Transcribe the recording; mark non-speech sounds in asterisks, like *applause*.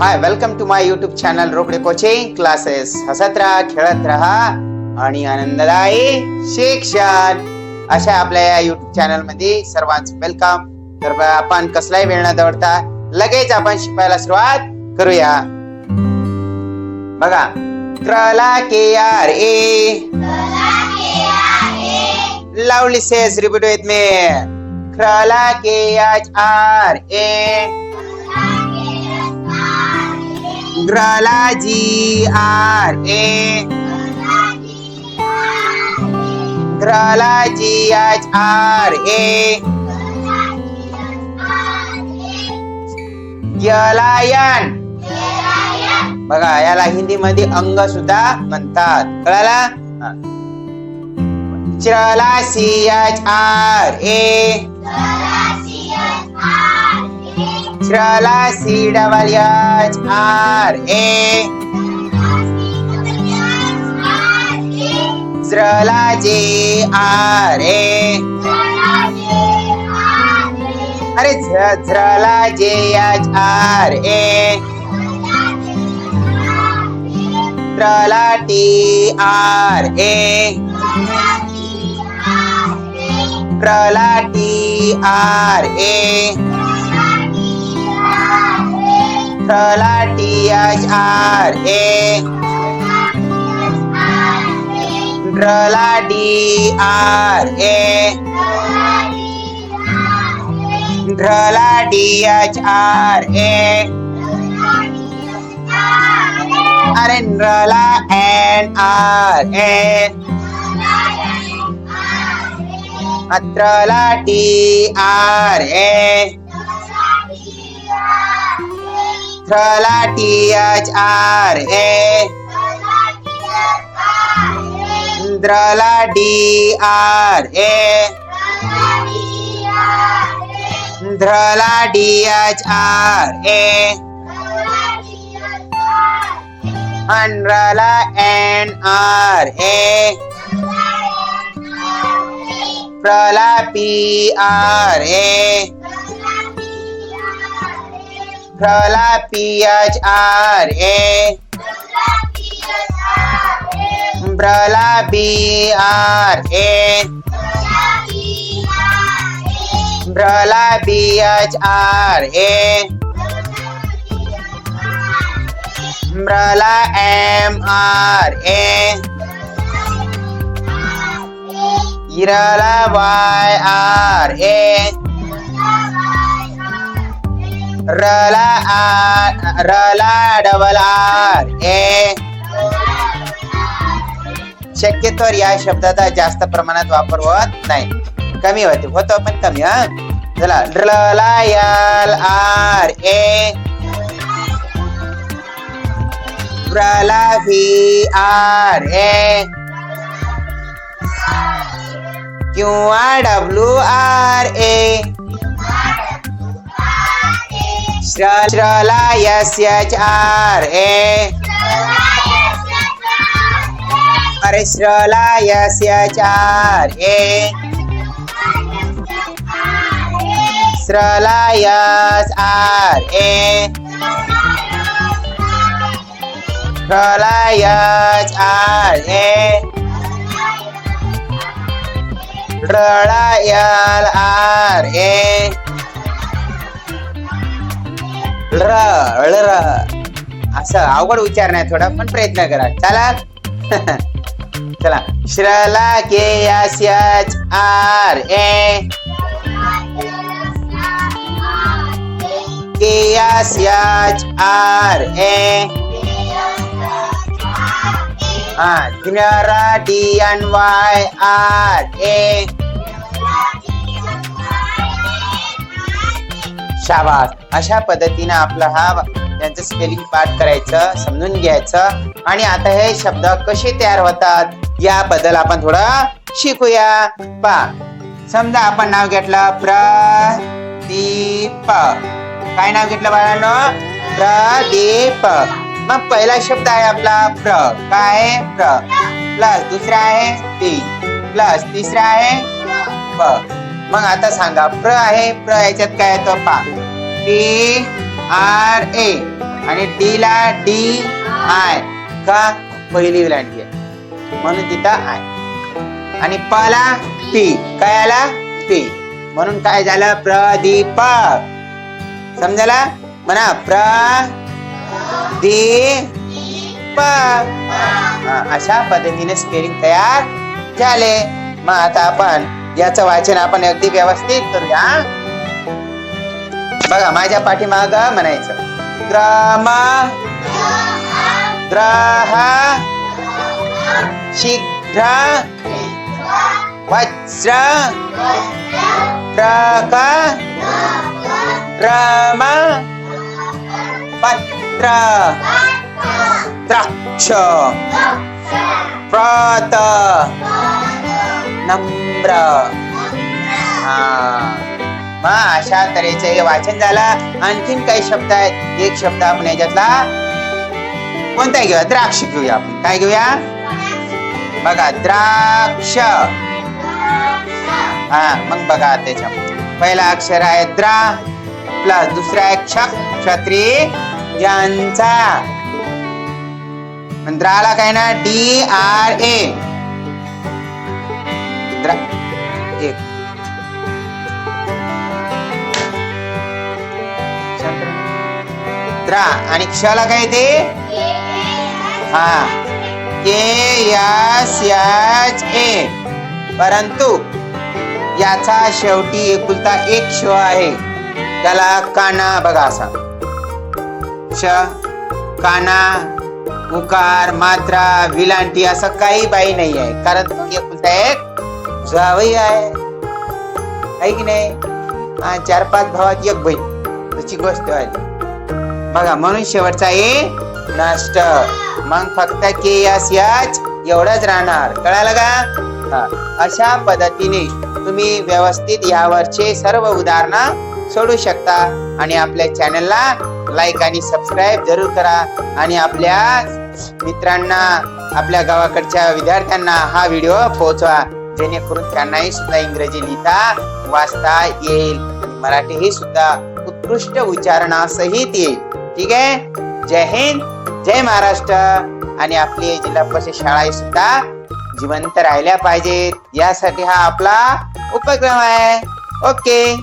Hi welcome to my YouTube channel Rokade coaching classes हसत राहा खेळत राहा आणि आनंददायी शिक्षण अशा आपल्या या युट्यूब चॅनलमध्ये सर्वांचं वेलकम तर आपण कसलाही वेळ न दवडता लगेच आपण शिकायला सुरुवात करूया. बघा क्रला के आर ए. लावली सेस रिपीट विथ मी क्रला के आर ए. ग्रला जी आर ए ग्रला जी एच आर ए यलायन बघा याला हिंदी मध्ये अंग सुद्धा म्हणतात कळाला हा. चला सी एच आर ए चला C double H R A चला जे आर ए अरे झ्रला जे एच आर ए ट्रला टी आर ए प्रला टी आर ए ट्रला टी एच आर ए ड्रला डी आर ए ड्रला डी एच आर ए अरे ड्रला एन आर ए अत्रला टी आर ए ट्रला टी एच आर ए द्रला डी आर ए ध्रला डी एच आर ए अंड्रला एन आर ए प्रला पी आर ए प्रला पी एच आर ए ब्रला बी आर ए ब्रला बी एच आर ए ब्रला M R रला आर रला डबल आर ए. शक्यतोवर या शब्दाचा जास्त प्रमाणात वापर होत नाही. कमी होते होतो पण कमी हा. चला ड्रला यल आर ए. ब्रला व्ही आर ए किंवा डब्ल्यू आर ए. श्रला एस एच आर ए अरे श्रला एस एच आर ए श्रला एस आर ए श्रला एच आर ए रळा यल आर ए ळ ळ असं अवघड उच्चार नाही थोडा पण प्रयत्न करा. चला. *laughs* चला. श्रला K S H R A. K S H R A. हा ज्ञरा D N Y R A शाबास. अशा पद्धतीनं आपला हा त्यांचं स्पेलिंग पाठ करायचं समजून घ्यायचं. आणि आता हे शब्द कसे तयार होतात याबद्दल आपण थोडं शिकूया. पा. समजा आपण नाव घेतलं प्रदीप. काय नाव घेतलं बाळांनो? प्रदीप. मग पहिला शब्द आहे आपला प्र. काय? आहे? प्र. प्लस दुसरा आहे ती. प्लस तिसरा आहे प. मग आता सांगा प्र आहे प्र याच्यात काय येतं? पा. P R A. आणि डी ला डी आय. का? पहिली विलांटी आहे म्हणून तिथं आय. आणि प ला पी काय आला? पी म्हणून काय झालं? प्रदीप समजायला म्हणा प्र दीप अशा पद्धतीने स्पेलिंग तयार झाले. मग आता आपण याचं वाचन आपण अगदी व्यवस्थित करूया. बघा माझ्या पाठीमाग म्हणायचं. ग्रामा ग्राहा शीघ्र वज्र ट्रक ग्रामा पत्र द्राक्ष प्रात नम्र. हा. मग अशा तऱ्हेचं हे वाचन झालं. आणखीन काही शब्द आहेत. एक शब्द आपण याच्यातला कोणता घेऊया? द्राक्ष घेऊया आपण. काय घेऊया? बघा द्राक्ष. हा मग बघा त्याच्या पहिला अक्षर आहे द्रा प्लस दुसरा आहे क्ष क्षत्री यांचा. द्राला काय ना? D R A. द्रा एक. द्रा आणि क्षला काय ते? हा. के यास याच ए. परंतु याचा शेवटी एकुलता एक क्ष आहे. त्याला काना बघा असा. क्ष काना उकार मात्रा विलांटी असं काही बाई नाही आहे कारण तो एकुलता एक जावई आहे. आहे की नाही? चार पाच भावात एक बहीण. त्याची गोष्ट आहे बघा म्हणून शेवटचा ए नष्ट. मग फक्त के यास याच एवढंच राहणार. कळालं का? अशा पद्धतीने तुम्ही व्यवस्थित यावरचे सर्व उदाहरणं सोडू शकता. आणि आपल्या चॅनलला लाईक आणि सबस्क्राईब जरूर करा. आणि आपल्या मित्रांना आपल्या गावाकडच्या विद्यार्थ्यांना हा व्हिडिओ पोहोचवा. जेणेकरून त्यांनाही सुद्धा इंग्रजी लिहिता वाचता येईल. मराठी ही सुद्धा उत्कृष्ट उच्चारणासहित येईल. ठीक आहे? जय हिंद जय महाराष्ट्र. आणि आपली जिल्हा परिषद शाळा सुद्धा जिवंत राहिल्या पाहिजेत. यासाठी हा आपला उपक्रम आहे. ओके.